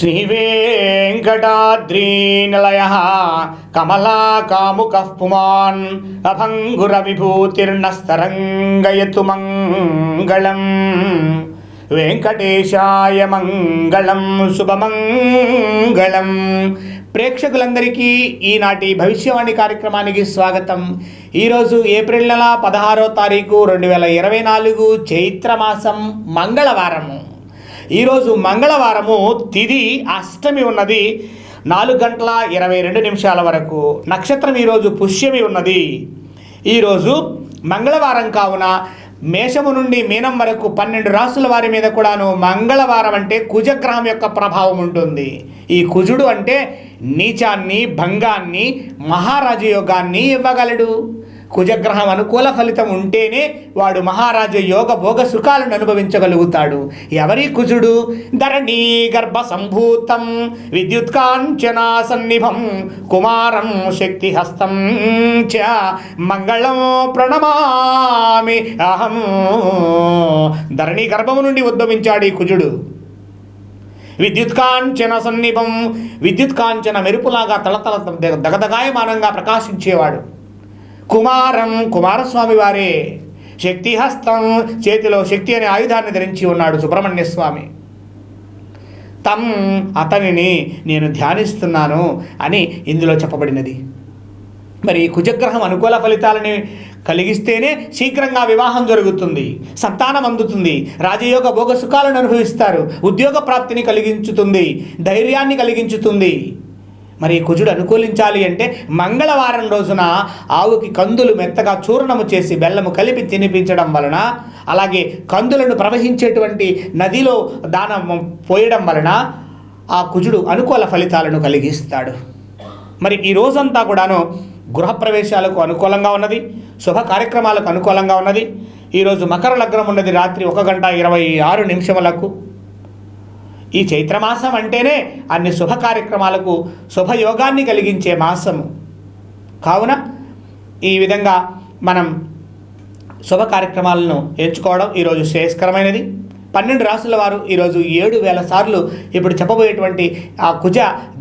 శ్రీవేంకటాద్రీనిలయ. కమలాకాముకః పుమాన్ అభంగుర విభూతిర్నస్తరంగయతు మంగళం. వెంకటేశాయ మంగళం శుభమంగళం. ప్రేక్షకులందరికీ ఈనాటి భవిష్యవాణి కార్యక్రమానికి స్వాగతం. ఈరోజు ఏప్రిల్ నెల పదహారో తారీఖు రెండు వేల ఇరవై నాలుగు చైత్రమాసం మంగళవారము. ఈరోజు మంగళవారము తిది అష్టమి ఉన్నది. నాలుగు గంటల ఇరవై రెండు నిమిషాల వరకు నక్షత్రం ఈరోజు పుష్యమి ఉన్నది. ఈరోజు మంగళవారం కావున మేషము నుండి మీనం వరకు పన్నెండు రాసుల వారి మీద కూడాను మంగళవారం అంటే కుజగ్రహం యొక్క ప్రభావం ఉంటుంది. ఈ కుజుడు అంటే నీచాన్ని భంగాన్ని మహారాజ యోగాన్ని ఇవ్వగలడు. కుజగ్రహం అనుకూల ఫలితం ఉంటేనే వాడు మహారాజు యోగ భోగ సుఖాలను అనుభవించగలుగుతాడు ఎవరి కుజుడు ధరణీ గర్భ సంభూతం విద్యుత్కాంచనా సన్నిభం కుమారం శక్తి హస్తం చ మంగళం ప్రణమామి అహం ధరణి గర్భము నుండి ఉద్భవించాడు ఈ కుజుడు విద్యుత్ కాంచన సన్నిభం విద్యుత్ కాంచన మెరుపులాగా తలతల దగదగాయమానంగా ప్రకాశించేవాడు కుమారం కుమారస్వామి వారే శక్తిహస్తం చేతిలో శక్తి అనే ఆయుధాన్ని ధరించి ఉన్నాడు సుబ్రహ్మణ్య స్వామి తం అతనిని నేను ధ్యానిస్తున్నాను అని ఇందులో చెప్పబడినది. మరి కుజగ్రహం అనుకూల ఫలితాలని కలిగిస్తేనే శీఘ్రంగా వివాహం జరుగుతుంది సంతానం అందుతుంది రాజయోగ భోగ సుఖాలను అనుభవిస్తారు ఉద్యోగ ప్రాప్తిని కలిగించుతుంది ధైర్యాన్ని కలిగించుతుంది. మరి కుజుడు అనుకూలించాలి అంటే మంగళవారం రోజున ఆవుకి కందులు మెత్తగా చూర్ణము చేసి బెల్లము కలిపి తినిపించడం వలన అలాగే కందులను ప్రవహించేటువంటి నదిలో దానం పోయడం వలన ఆ కుజుడు అనుకూల ఫలితాలను కలిగిస్తాడు. మరి ఈ రోజంతా కూడాను గృహప్రవేశాలకు అనుకూలంగా ఉన్నది శుభ కార్యక్రమాలకు అనుకూలంగా ఉన్నది. ఈరోజు మకర లగ్నం ఉన్నది రాత్రి ఒక గంట ఇరవై ఆరు నిమిషములకు. ఈ చైత్రమాసం అంటేనే అన్ని శుభ కార్యక్రమాలకు శుభయోగాన్ని కలిగించే మాసము. కావున ఈ విధంగా మనం శుభ కార్యక్రమాలను ఎంచుకోవడం ఈరోజు శ్రేయస్కరమైనది. పన్నెండు రాసుల వారు ఈరోజు ఏడు వేల సార్లు ఇప్పుడు చెప్పబోయేటువంటి ఆ కుజ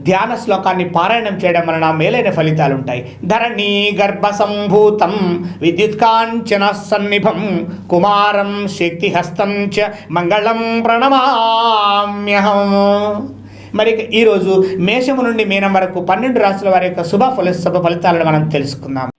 ధ్యాన శ్లోకాన్ని పారాయణం చేయడం వలన మేలైన ఫలితాలు ఉంటాయి. ధరణి గర్భ సంభూతం విద్యుత్కాంచన సన్నిభం కుమారం శక్తిహస్తం చ మంగళం ప్రణమామ్యహం. మరి ఈరోజు మేషము నుండి మీనం వరకు పన్నెండు రాసుల వారి యొక్క శుభ ఫల శుభ ఫలితాలను మనం తెలుసుకుందాం.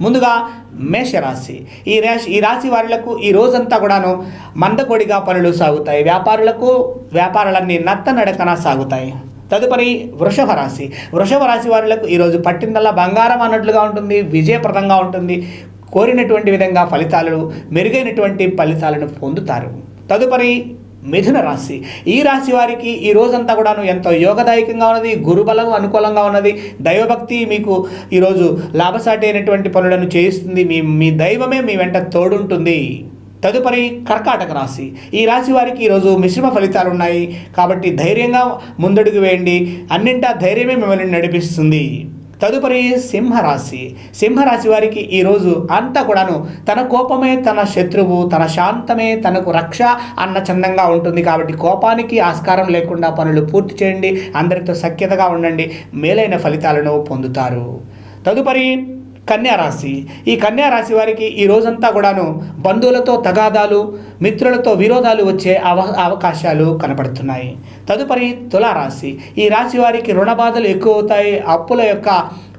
ముందుగా మేషరాశి. ఈ రాశి ఈ రాశి వారులకు ఈ రోజంతా కూడాను మందకొడిగా పనులు సాగుతాయి. వ్యాపారులకు వ్యాపారాలన్నీ నత్త నడకన సాగుతాయి. తదుపరి వృషభ రాశి. వృషభ రాశి వారులకు ఈరోజు పట్టిందల్లా బంగారం అన్నట్లుగా ఉంటుంది విజయప్రదంగా ఉంటుంది. కోరినటువంటి విధంగా ఫలితాలు మెరుగైనటువంటి ఫలితాలను పొందుతారు. తదుపరి మిథున రాశి. ఈ రాశి వారికి ఈ రోజంతా కూడాను ఎంతో యోగదాయకంగా ఉన్నది గురుబలం అనుకూలంగా ఉన్నది. దైవభక్తి మీకు ఈరోజు లాభసాటి అయినటువంటి పనులను చేయిస్తుంది. మీ మీ దైవమే మీ వెంట తోడుంటుంది. తదుపరి కర్కాటక రాశి. ఈ రాశి వారికి ఈరోజు మిశ్రమ ఫలితాలు ఉన్నాయి. కాబట్టి ధైర్యంగా ముందడుగు వేయండి. అన్నింటా ధైర్యమే మిమ్మల్ని నడిపిస్తుంది. తదుపరి సింహరాశి. సింహరాశి వారికి ఈరోజు అంతా కూడాను తన కోపమే తన శత్రువు తన శాంతమే తనకు రక్ష అన్న చందంగా ఉంటుంది కాబట్టి కోపానికి ఆస్కారం లేకుండా పనులు పూర్తి చేయండి. అందరితో సఖ్యతగా ఉండండి. మేలైన ఫలితాలను పొందుతారు. తదుపరి కన్యారాశి ఈ కన్యారాశి వారికి ఈ రోజంతా కూడాను బంధువులతో తగాదాలు మిత్రులతో విరోధాలు వచ్చే అవ అవకాశాలు కనపడుతున్నాయి. తదుపరి తులారాశి. ఈ రాశి వారికి రుణ బాధలు ఎక్కువ అవుతాయి. అప్పుల యొక్క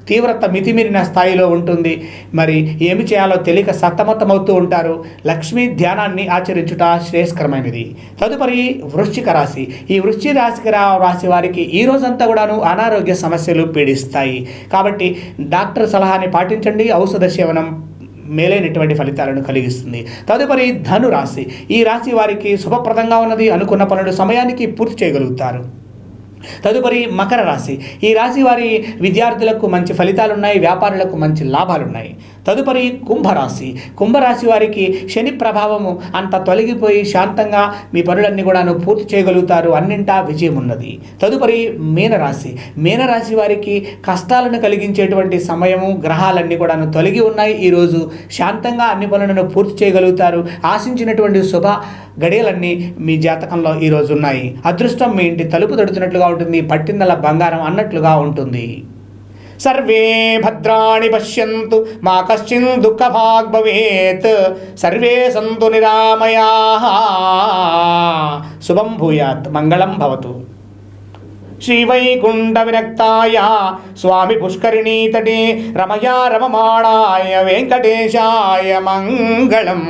తీవ్రత మితిమీరిన స్థాయిలో ఉంటుంది. మరి ఏమి చేయాలో తెలియక సతమతమవుతూ ఉంటారు. లక్ష్మీ ధ్యానాన్ని ఆచరించుట శ్రేయస్కరమైనది. తదుపరి వృశ్చిక రాశి. ఈ వృశ్చిక రాశికి రా రాశి వారికి ఈ రోజంతా కూడాను అనారోగ్య సమస్యలు పీడిస్తాయి. కాబట్టి డాక్టర్ సలహాని పాటించండి. ఔషధ సేవనం మేలైనటువంటి ఫలితాలను కలిగిస్తుంది. తదుపరి ధను రాశి ఈ రాశి వారికి శుభప్రదంగా ఉన్నది అనుకున్న పనులు సమయానికి పూర్తి చేయగలుగుతారు. తదుపరి మకర రాశి. ఈ రాశి వారి విద్యార్థులకు మంచి ఫలితాలు ఉన్నాయి వ్యాపారులకు మంచి లాభాలు ఉన్నాయి తదుపరి కుంభరాశి. కుంభరాశి వారికి శని ప్రభావము అంత తొలగిపోయి శాంతంగా మీ పనులన్నీ కూడాను పూర్తి చేయగలుగుతారు. అన్నింటా విజయం ఉన్నది. తదుపరి మీనరాశి. మీనరాశి వారికి కష్టాలను కలిగించేటువంటి సమయము గ్రహాలన్నీ కూడాను తొలగి ఉన్నాయి. ఈరోజు శాంతంగా అన్ని పనులను పూర్తి చేయగలుగుతారు. ఆశించినటువంటి శుభ గడియలన్నీ మీ జాతకంలో ఈరోజు ఉన్నాయి. అదృష్టం మీ ఇంటి తలుపు తడుతున్నట్లుగా ఉంటుంది. పట్టిందల బంగారం అన్నట్లుగా ఉంటుంది. సర్వే భద్రాణి పశ్యంతు మా కశ్చిన్ దుఃఖభాగ్ భవేత్ సర్వే సంతు నిరామయా. శుభం భూయాత్ మంగళం భవతు. శ్రీవైకుంఠ విరక్తాయ స్వామి పుష్కరిణీతటే రమయా రమమాణాయ వెంకటేశాయ మంగళం.